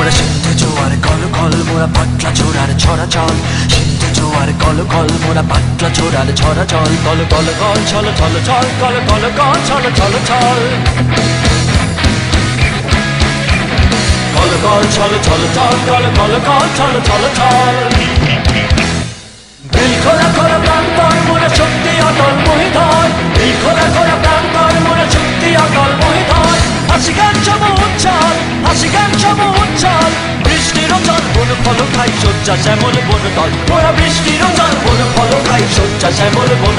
মোরা সিন্ধু জোয়ার call call মোরা পাটলা ছোড়ার ছড়া চল। সিন্ধু জোয়ার কল কল মোরা পাটলা ছোড়ার ছড়া চল। কল কল কল ছল ছল ছল কল কল কল ছল ছল ছল। কল কল ছল ছল ছল কল কল কল ছল ছল ছল। খাই সজ্জা শ্যামল বনতল। ওরা বৃষ্টির জল বন ফল খাই সজ্জা শ্যামল বন